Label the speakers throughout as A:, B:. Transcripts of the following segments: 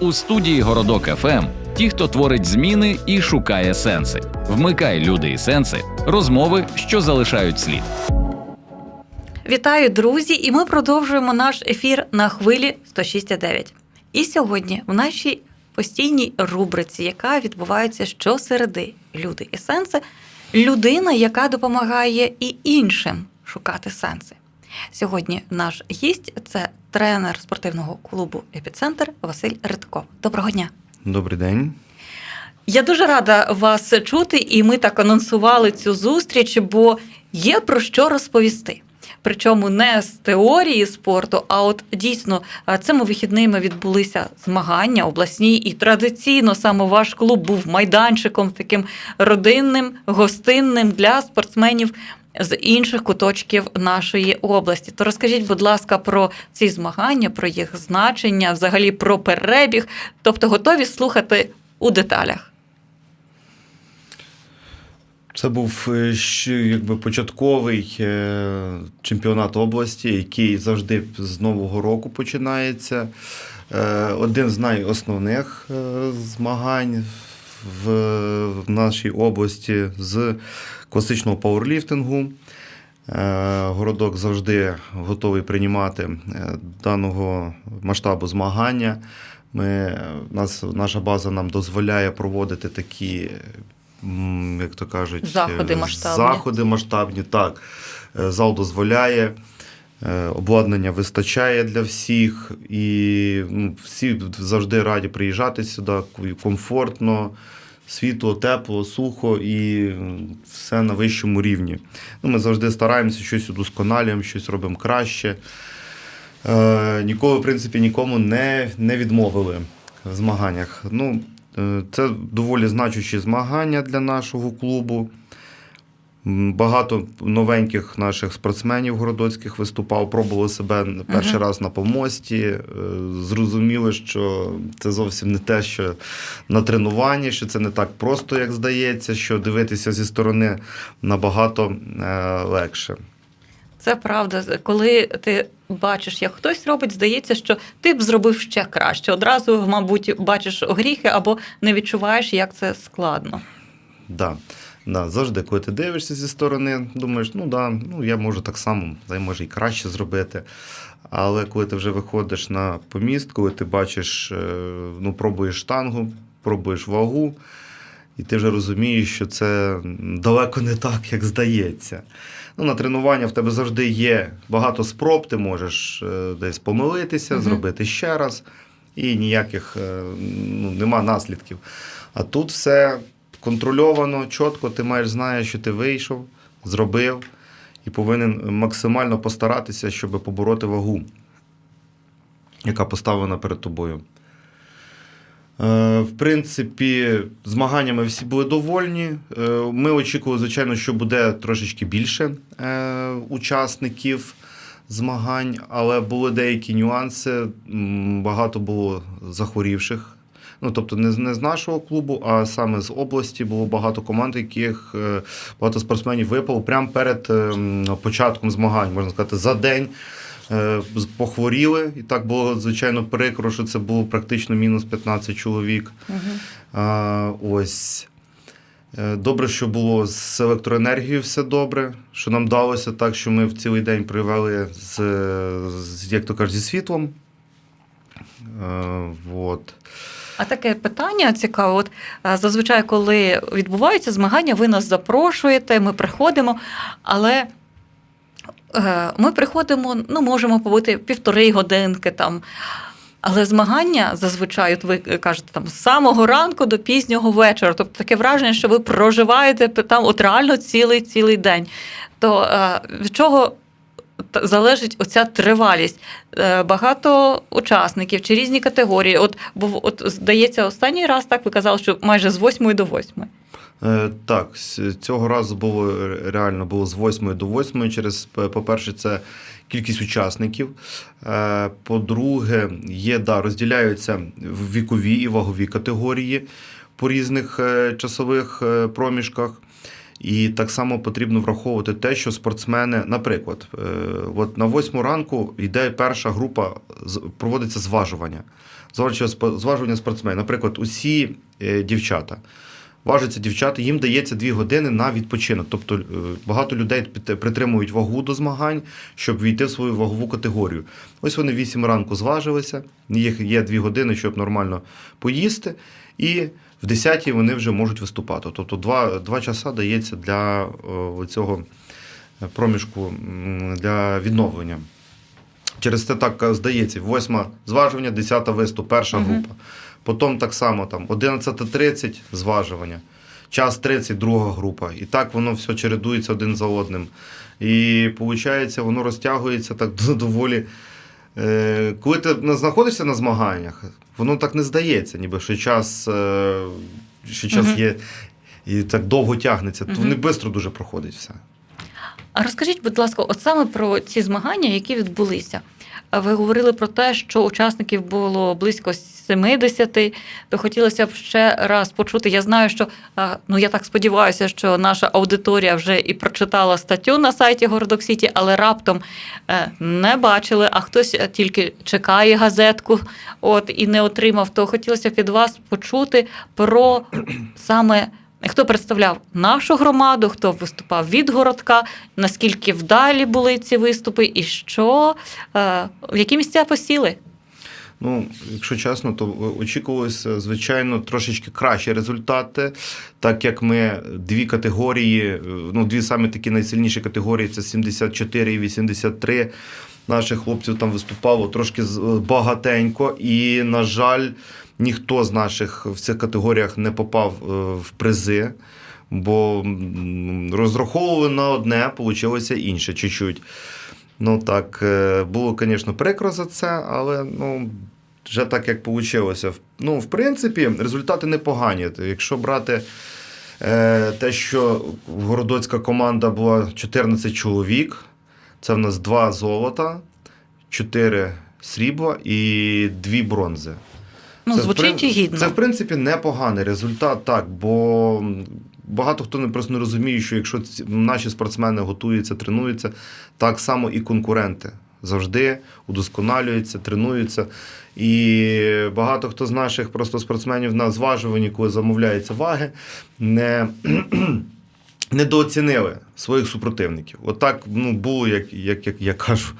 A: У студії Городок ФМ ті, хто творить зміни і шукає сенси. Вмикай люди і сенси, розмови, що залишають слід.
B: Вітаю, друзі! І ми продовжуємо наш ефір на хвилі 106,9. І сьогодні в нашій постійній рубриці, яка відбувається щосереди люди і сенси, людина, яка допомагає і іншим шукати сенси. Сьогодні наш гість це тренер спортивного клубу Епіцентр Василь Редков. Доброго дня!
C: Добрий день.
B: Я дуже рада вас чути, і ми так анонсували цю зустріч, бо є про що розповісти. Причому не з теорії спорту, а от дійсно цими вихідними відбулися змагання обласні, і традиційно саме ваш клуб був майданчиком таким родинним, гостинним для спортсменів з інших куточків нашої області. То розкажіть, будь ласка, про ці змагання, про їх значення, взагалі про перебіг. Тобто готові слухати у деталях.
C: Це був ще, якби початковий е, чемпіонат області, який завжди з Нового року починається. Е, Один з найосновних е, змагань в, в нашій області з класичного пауерліфтингу. Е, Городок завжди готовий приймати е, даного масштабу змагання. Ми, нас, наша база нам дозволяє проводити такі, як то кажуть,
B: Заходи
C: е,
B: масштабні.
C: Заходи масштабні, так. Зал дозволяє, обладнання вистачає для всіх, і ну, всі завжди раді приїжджати сюди комфортно, світло, тепло, сухо і все на вищому рівні. Ну, ми завжди стараємося щось удосконалюємо, щось робимо краще. Е, ніколи, в принципі, нікому не, не відмовили в змаганнях. Ну, е, це доволі значущі змагання для нашого клубу. Багато новеньких наших спортсменів городоцьких виступав, пробували себе перший
B: Мгм.
C: раз на помості. Е, Зрозуміли, що це зовсім не те, що на тренуванні, що це не так просто, як здається, що дивитися зі сторони набагато е, легше.
B: Це правда. Коли ти бачиш, як хтось робить, здається, що ти б зробив ще краще. Одразу, мабуть, бачиш гріхи або не відчуваєш, як це складно.
C: Да. Да, завжди, коли ти дивишся зі сторони, думаєш, ну да, ну я можу так само, й може і краще зробити. Але коли ти вже виходиш на поміст, коли ти бачиш, е, ну, пробуєш штангу, пробуєш вагу, і ти вже розумієш, що це далеко не так, як здається. Ну, на тренування в тебе завжди є багато спроб, ти можеш е, десь помилитися,
B: Мгм.
C: зробити ще раз, і ніяких е, ну, нема наслідків. А тут все контрольовано, чітко, ти маєш знаєш, що ти вийшов, зробив і повинен максимально постаратися, щоб побороти вагу, яка поставлена перед тобою. Е, В принципі, змаганнями всі були довольні. Е, Ми очікували, звичайно, що буде трошечки більше е, учасників змагань, але були деякі нюанси. Багато було захворівших. Ну, тобто, не, з- не з нашого клубу, а саме з області було багато команд, яких е, багато спортсменів випало прямо перед ем, початком змагань, можна сказати, за день. е, Похворіли, і так було звичайно прикро, що це було практично мінус 15 чоловік. А, ось. Е, Добре, що було з електроенергією все добре, що нам вдалося так, що ми в цілий день привели з, з як то кажуть, зі світлом. Е, вот.
B: А таке питання цікаве. От е, зазвичай, коли відбуваються змагання, ви нас запрошуєте, ми приходимо, але е, ми приходимо, ну, можемо побути півтори годинки там. Але змагання зазвичай, от ви кажете, там з самого ранку до пізнього вечора. Тобто таке враження, що ви проживаєте там от реально цілий цілий день. То е, від чого залежить оця тривалість? Е, Багато учасників чи різні категорії. От був, от здається, останній раз так ви казали, що майже з 8 до 8.
C: Е, Так, цього разу було реально було з 8 до 8 через, по-перше, це кількість учасників. Е, По-друге, є, да, розділяються вікові і вагові категорії по різних часових проміжках. І так само потрібно враховувати те, що спортсмени, наприклад, е, от на восьму ранку йде перша група, проводиться зважування. зважування спо- спортсменів. Наприклад, усі е, дівчата. Важаться дівчата, їм дається дві години на відпочинок. Тобто е, багато людей притримують вагу до змагань, щоб війти в свою вагову категорію. Ось вони 8 ранку зважилися, їх є дві години, щоб нормально поїсти, і в 10 вони вже можуть виступати. Тобто два, два часа дається для цього проміжку для відновлення. Через це так е, здається, восьма зважування, 10 виступ, перша група. Потім так само там 11.30 зважування, час 30 друга група. І так воно все чередується один за одним. І виходить, воно розтягується так доволі. Е, коли ти не знаходишся на змаганнях, воно так не здається, ніби що час, е, що час
B: Мгм.
C: є і так довго тягнеться, то
B: Мгм.
C: вони швидко дуже проходить все.
B: А розкажіть, будь ласка, от саме про ці змагання, які відбулися. Ви говорили про те, що учасників було близько 70, то хотілося б ще раз почути. Я знаю, що ну я так сподіваюся, що наша аудиторія вже і прочитала статтю на сайті Городок Сіті, але раптом е, не бачили, а хтось е, тільки чекає газетку, от і не отримав. То хотілося б від вас почути про саме. Хто представляв нашу громаду, хто виступав від городка, наскільки вдалі були ці виступи, і що, е, в які місця посіли?
C: Ну, якщо чесно, то очікувалося, звичайно, трошечки кращі результати, так як ми дві категорії, ну, дві саме такі найсильніші категорії це 74 і 83. Наших хлопців там виступало трошки з- багатенько, і, на жаль, ніхто з наших в цих категоріях не попав е, в призи, бо розраховували на одне, вийшло інше чуть-чуть. Ну так, е, було, звісно, прикро за це, але ну, вже так, як вийшло. Ну, в принципі, результати непогані. Якщо брати е, те, що городоцька команда була 14 чоловік, це в нас два золота, 4 срібла і 2 бронзи.
B: Ну,
C: Це,
B: звучить
C: прин-
B: гідно.
C: Це, в принципі, непоганий результат, так, бо багато хто не просто не розуміє, що якщо наші спортсмени готуються, тренуються, так само і конкуренти завжди удосконалюються, тренуються. І багато хто з наших просто спортсменів на зважуванні, коли замовляються ваги, не. Недооцінили своїх супротивників. Отак ну, було, як, як, як я кажу.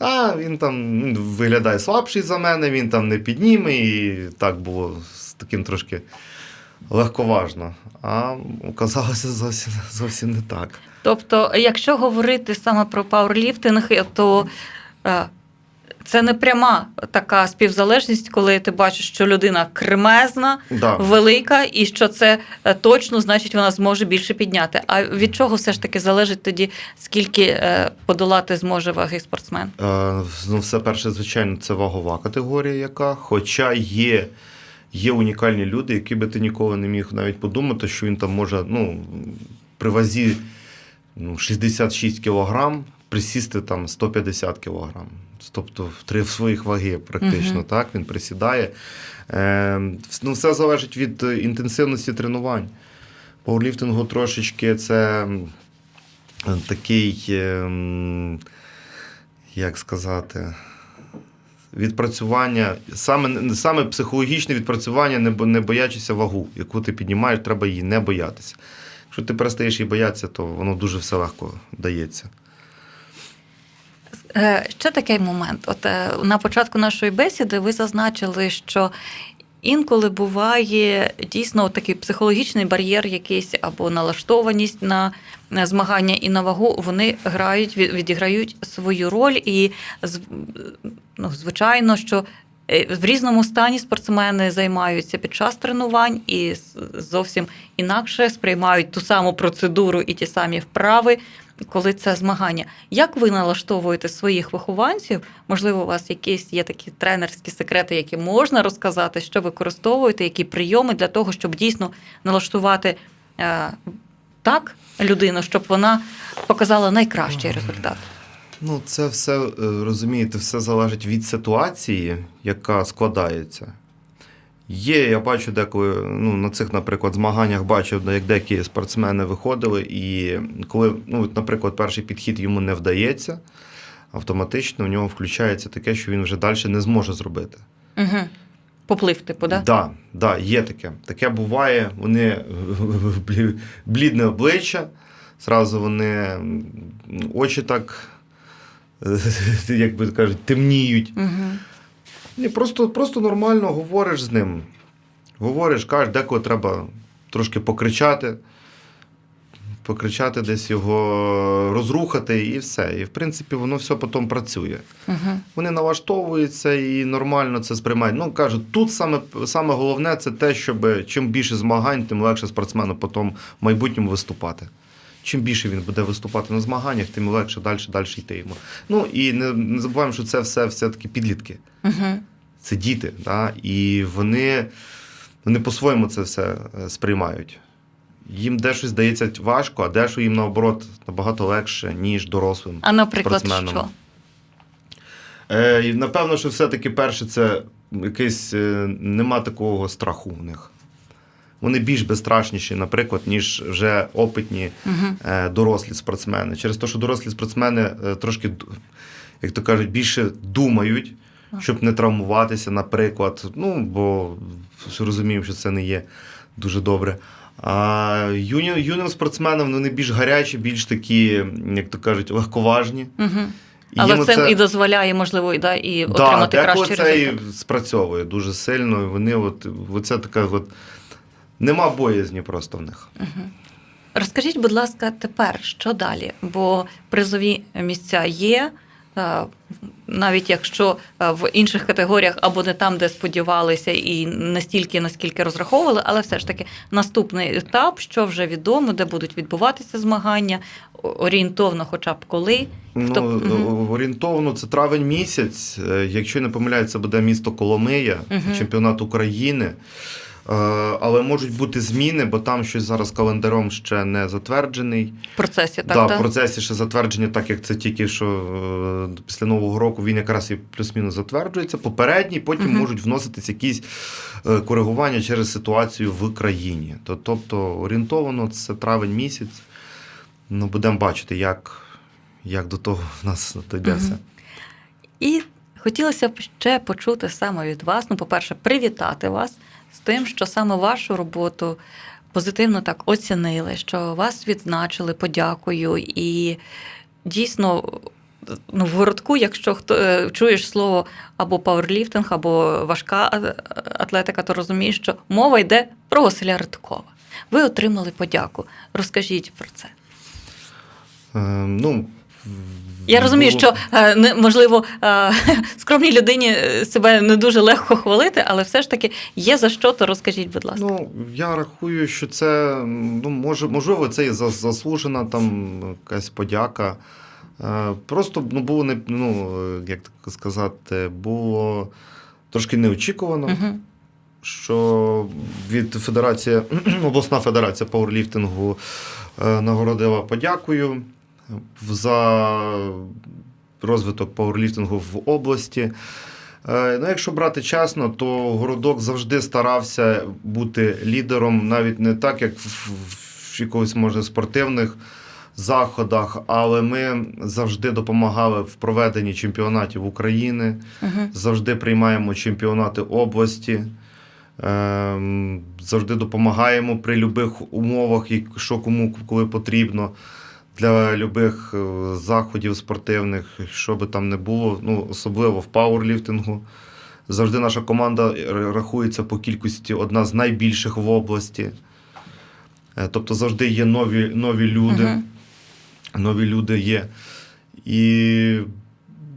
C: А він там виглядає слабший за мене, він там не підніме, і так було з таким трошки легковажно. А оказалося зовсім, зовсім не так.
B: Тобто, якщо говорити саме про пауерліфтинг, то е, це не пряма така співзалежність, коли ти бачиш, що людина кремезна,
C: Да.
B: велика, і що це е, точно значить, вона зможе більше підняти. А від чого все ж таки залежить тоді, скільки е, подолати зможе ваги спортсмен?
C: Е, ну, все перше, звичайно, це вагова категорія, яка, хоча є. Є унікальні люди, які би ти ніколи не міг навіть подумати, що він там може ну, при вазі ну, 66 кілограм присісти там 150 кілограм. Тобто в три своїх ваги практично
B: Мгм.
C: так він присідає. Е, ну, все залежить від е, інтенсивності тренувань. Пауерліфтингу трошечки це такий, е, як сказати, відпрацювання, саме, саме психологічне відпрацювання, не, не боячися вагу, яку ти піднімаєш, треба її не боятися. Якщо ти перестаєш її боятися, то воно дуже все легко дається.
B: Е, Ще такий момент. От е, на початку нашої бесіди ви зазначили, що інколи буває дійсно такий психологічний бар'єр, якийсь або налаштованість на змагання і на вагу. Вони грають, відіграють свою роль, і ну, звичайно, що. е, В різному стані спортсмени займаються під час тренувань і зовсім інакше сприймають ту саму процедуру і ті самі вправи, коли це змагання. Як ви налаштовуєте своїх вихованців? Можливо, у вас якісь є такі тренерські секрети, які можна розказати, що використовуєте, які прийоми для того, щоб дійсно налаштувати е, так людину, щоб вона показала найкращий результат.
C: Ну, це все, е, розумієте, все залежить від ситуації, яка складається. Є, я бачу деколи, ну, на цих, наприклад, змаганнях бачив, як деякі спортсмени виходили, і коли, ну, от, наприклад, перший підхід йому не вдається, автоматично в нього включається таке, що він вже далі не зможе зробити.
B: Угу. Поплив, типу, да?
C: Да, да, є таке. Таке буває. Вони блі- блідне обличчя, зразу вони очі так, як би кажуть, темніють.
B: Угу.
C: Ні, просто, просто нормально говориш з ним. Говориш, кажеш, деколи треба трошки покричати, покричати, десь його розрухати, і все. І в принципі воно все потім працює.
B: Угу.
C: Вони налаштовуються і нормально це сприймають. Ну кажуть, тут саме, саме головне це те, щоб чим більше змагань, тим легше спортсмену потім в майбутньому виступати. Чим більше він буде виступати на змаганнях, тим легше далі, далі йти йому. Ну і не, не забуваємо, що це все все-таки підлітки.
B: Угу.
C: Це діти, да? і вони, вони по-своєму це все е, сприймають. Їм дещо здається важко, а дещо їм наоборот набагато легше, ніж дорослим.
B: А наприклад,
C: Спортсменом.
B: що?
C: Е, напевно, що все-таки перше, це якийсь е, нема такого страху в них. Вони більш безстрашніші, наприклад, ніж вже опитні е, дорослі спортсмени. Через те, що дорослі спортсмени е, трошки, як то кажуть, більше думають, щоб не травмуватися, наприклад. Ну, бо розуміємо, що це не є дуже добре. А юні, юним спортсменам вони більш гарячі, більш такі, як то кажуть, легковажні.
B: Угу.
C: І
B: Але
C: їм
B: це, і дозволяє, можливо, і, да, і
C: Да,
B: отримати кращий
C: це і спрацьовує дуже сильно. і Вони от, оце така от. Нема боязні просто в них.
B: Розкажіть, будь ласка, тепер що далі? Бо призові місця є. Е, Навіть якщо е, в інших категоріях або не там, де сподівалися, і не стільки, наскільки розраховували, але все ж таки наступний етап, що вже відомо, де будуть відбуватися змагання, орієнтовно, хоча б коли.
C: Ну,
B: Хто- мгм.
C: орієнтовно це травень місяць. Е, Якщо не помиляюся, буде місто Коломия,
B: Мгм.
C: чемпіонат України. Е, Але можуть бути зміни, бо там щось зараз календаром ще не затверджений.
B: В процесі так,
C: да,
B: так?
C: в процесі ще затвердження, так як це тільки що е, після Нового року він якраз і плюс-мінус затверджується. Попередній, потім
B: Мгм.
C: можуть вноситись якісь е, коригування через ситуацію в країні. Тобто орієнтовано це травень місяць. Ну, будемо бачити, як, як до того в нас дійде все.
B: Мгм. І хотілося б ще почути саме від вас. Ну, по-перше, привітати вас з тим, що саме вашу роботу позитивно так оцінили, що вас відзначили, подякую. І дійсно, ну, в городку, якщо хто е, чуєш слово або пауерліфтинг, або важка атлетика, то розумієш, що мова йде про Василя Ридкова. Ви отримали подяку. Розкажіть про це.
C: Е, ну,
B: Я розумію, що е, можливо е, скромній людині е, себе не дуже легко хвалити, але все ж таки є за що, то розкажіть, будь ласка.
C: Ну, я рахую, що це ну, може, можливо, це і за- заслужена там якась подяка. Просто ну, було не ну, як так сказати, було трошки неочікувано,
B: Угу.
C: що від Федерації, обласна федерація пауерліфтингу нагородила подякою за розвиток пауерліфтингу в області. Е, Ну, якщо брати чесно, то городок завжди старався бути лідером, навіть не так, як в, якогось може спортивних заходах, але ми завжди допомагали в проведенні чемпіонатів України,
B: Угу.
C: завжди приймаємо чемпіонати області. Ем, завжди допомагаємо при будь-яких умовах, і що кому коли потрібно для любих е, заходів спортивних, що би там не було, ну, особливо в пауерліфтингу. Завжди наша команда рахується по кількості одна з найбільших в області. Е, Тобто завжди є нові, нові люди.
B: Мгм.
C: Нові люди є. І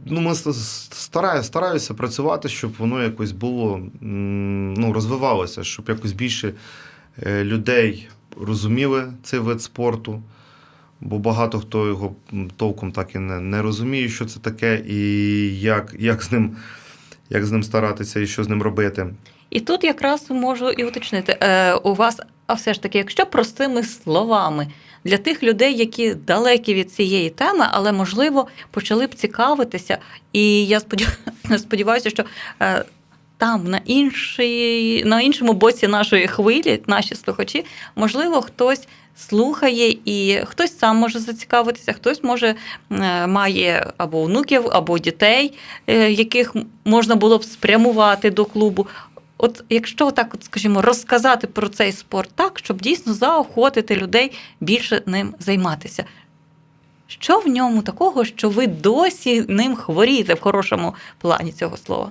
C: ну, ми стараю, стараюся працювати, щоб воно якось було, ну, розвивалося, щоб якось більше е, людей розуміли цей вид спорту. Бо багато хто його толком так і не, не розуміє, що це таке, і як, як, з ним, як з ним старатися і що з ним робити.
B: І тут якраз можу і уточнити. Е, у вас, а все ж таки, якщо простими словами, для тих людей, які далекі від цієї теми, але можливо почали б цікавитися. І я сподіваюся, що е, там, на, іншій, на іншому боці нашої хвилі, наші слухачі, можливо, хтось. Слухає, і хтось сам може зацікавитися, хтось може е, має або онуків, або дітей, е, яких можна було б спрямувати до клубу. От якщо так, от, скажімо, розказати про цей спорт так, щоб дійсно заохотити людей більше ним займатися. Що в ньому такого, що ви досі ним хворієте в хорошому плані цього слова?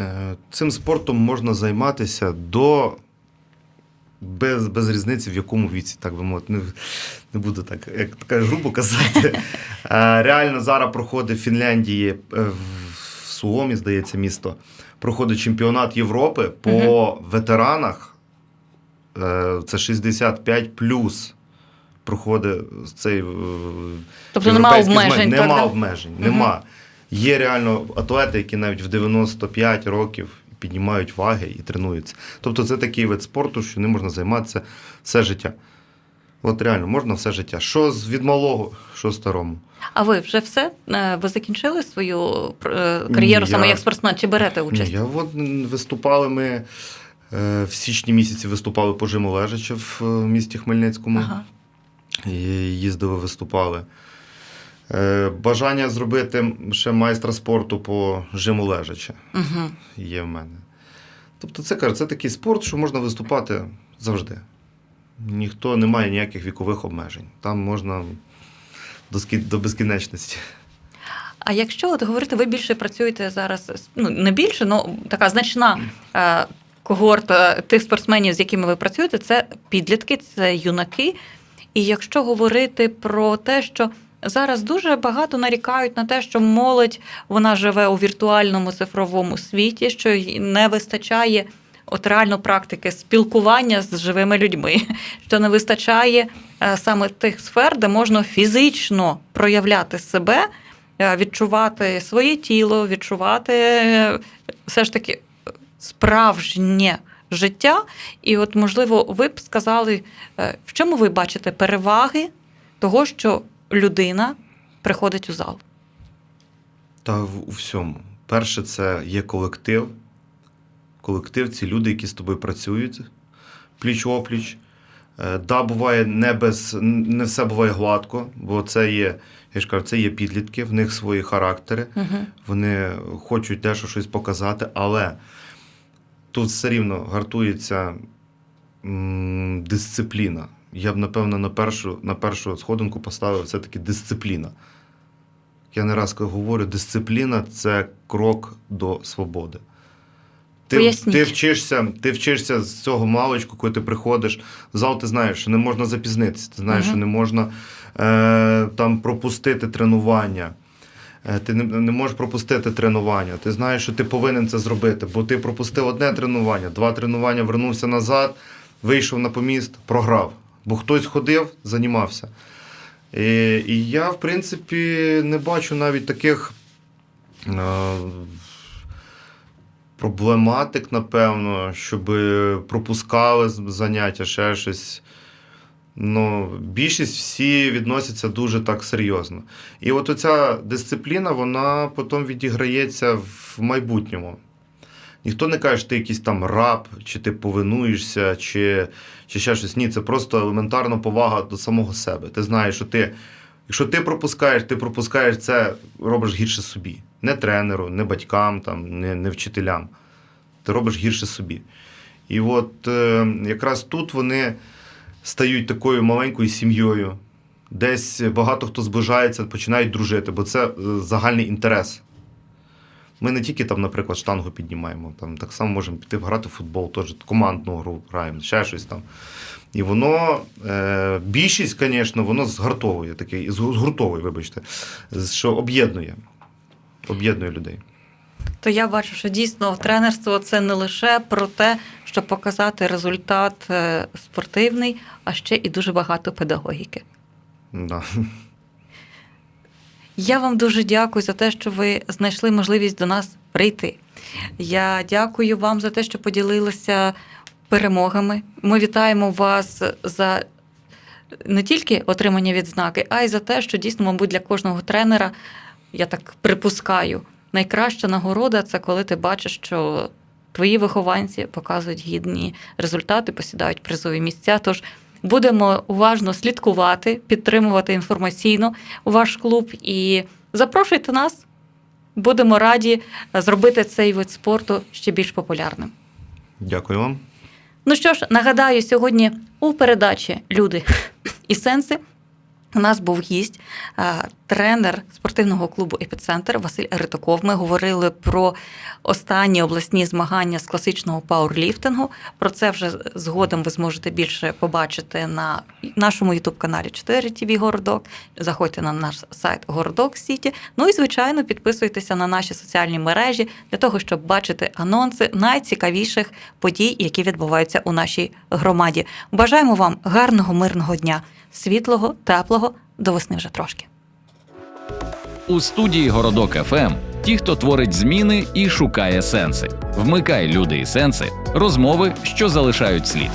C: Е, Цим спортом можна займатися до без, без різниці, в якому віці, так би мовити. Не, не буду так, як така грубо казати. Реально зараз проходить в Фінляндії, е, в Суомі, здається, місто. Проходить чемпіонат Європи по ветеранах. Е, Це 65 плюс. Проходить цей. е,
B: Тобто немає обмежень. так,
C: Нема
B: да?
C: обмежень.
B: Мгм.
C: Нема. Є реально атлети, які навіть в 95 років піднімають ваги і тренуються. Тобто це такий вид спорту, що не можна займатися все життя. От реально, можна все життя. Що з від малого, що старому.
B: А ви вже все? Е, Ви закінчили свою е, кар'єру
C: Ні,
B: саме
C: я-
B: як спортсмен? Чи берете участь?
C: Ні, я от виступали ми е, в січні місяці виступали по жиму лежача в місті Хмельницькому.
B: Ага.
C: І їздили, виступали. Е, Бажання зробити ще майстра спорту по жиму лежача
B: Угу.
C: є в мене. Тобто, це кажу, це такий спорт, що можна виступати завжди. Ніхто не має ніяких вікових обмежень. Там можна до, ски- до безкінечності.
B: А якщо от говорити, ви більше працюєте зараз, ну не більше, але така значна е, когорта тих спортсменів, з якими ви працюєте, це підлітки, це юнаки. І якщо говорити про те, що зараз дуже багато нарікають на те, що молодь вона живе у віртуальному цифровому світі, що їй не вистачає от реально практики спілкування з живими людьми, що не вистачає е, саме тих сфер, де можна фізично проявляти себе, е, відчувати своє тіло, відчувати е, все ж таки справжнє життя. І, от, можливо, ви б сказали, в чому ви бачите переваги того, що людина приходить у зал?
C: Та в, у всьому. Перше, це є колектив. Колектив це люди, які з тобою працюють пліч-опліч. Е, Да, буває не без не все буває гладко, бо це є, я ж кажу, це є підлітки, в них свої характери,
B: Угу.
C: вони хочуть дещо щось показати, але тут все рівно гартується м, дисципліна. Я б, напевно, на першу, на першу сходинку поставив все-таки дисципліна. Я не раз говорю, дисципліна це крок до свободи. Ти, ти, вчишся, ти вчишся з цього маличку, коли ти приходиш в зал, ти знаєш, що не можна запізнитися, ти знаєш,
B: Мгм.
C: що не можна е, там пропустити тренування. Е, Ти не, не можеш пропустити тренування. Ти знаєш, що ти повинен це зробити, бо ти пропустив одне тренування, два тренування, вернувся назад, вийшов на поміст, програв. Бо хтось ходив, займався. І, і я, в принципі, не бачу навіть таких е, проблематик, напевно, щоб пропускали заняття, ще щось. Ну, більшість всі відносяться дуже так серйозно. І от оця дисципліна, вона потім відіграється в майбутньому. Ніхто не каже, що ти якийсь там раб, чи ти повинуєшся, чи, чи ще щось. Ні, це просто елементарна повага до самого себе. Ти знаєш, що ти, якщо ти пропускаєш, ти пропускаєш це, робиш гірше собі. Не тренеру, не батькам, там, не, не вчителям. Ти робиш гірше собі. І от е, якраз тут вони стають такою маленькою сім'єю. Десь багато хто зближається, починають дружити, бо це е, загальний інтерес. Ми не тільки там, наприклад, штангу піднімаємо, там так само можемо піти грати в футбол, теж командну гру граємо, ще щось там. І воно, е, більшість, звісно, воно згартовує, такий, згуртовує, вибачте, що об'єднує. Об'єднує людей.
B: То я бачу, що дійсно тренерство це не лише про те, щоб показати результат е, спортивний, а ще і дуже багато педагогіки.
C: Да.
B: Я вам дуже дякую за те, що ви знайшли можливість до нас прийти. Я дякую вам за те, що поділилися перемогами. Ми вітаємо вас за не тільки отримання відзнаки, а й за те, що дійсно, мабуть, для кожного тренера, я так припускаю, найкраща нагорода це коли ти бачиш, що твої вихованці показують гідні результати, посідають призові місця. Тож будемо уважно слідкувати, підтримувати інформаційно ваш клуб і запрошуйте нас. Будемо раді зробити цей вид спорту ще більш популярним.
C: Дякую вам.
B: Ну що ж, нагадаю, сьогодні у передачі Люди і сенси у нас був гість, е, тренер спортивного клубу Епіцентр Василь Ритаков. Ми говорили про останні обласні змагання з класичного пауерліфтингу. Про це вже згодом ви зможете більше побачити на нашому ютуб-каналі 4 TV Городок. Заходьте на наш сайт Городок Сіті. Ну і звичайно, підписуйтеся на наші соціальні мережі для того, щоб бачити анонси найцікавіших подій, які відбуваються у нашій громаді. Бажаємо вам гарного мирного дня, світлого, теплого, до весни вже трошки.
A: У студії Городок ФМ ті, хто творить зміни і шукає сенси. Вмикай люди і сенси, розмови, що залишають слід.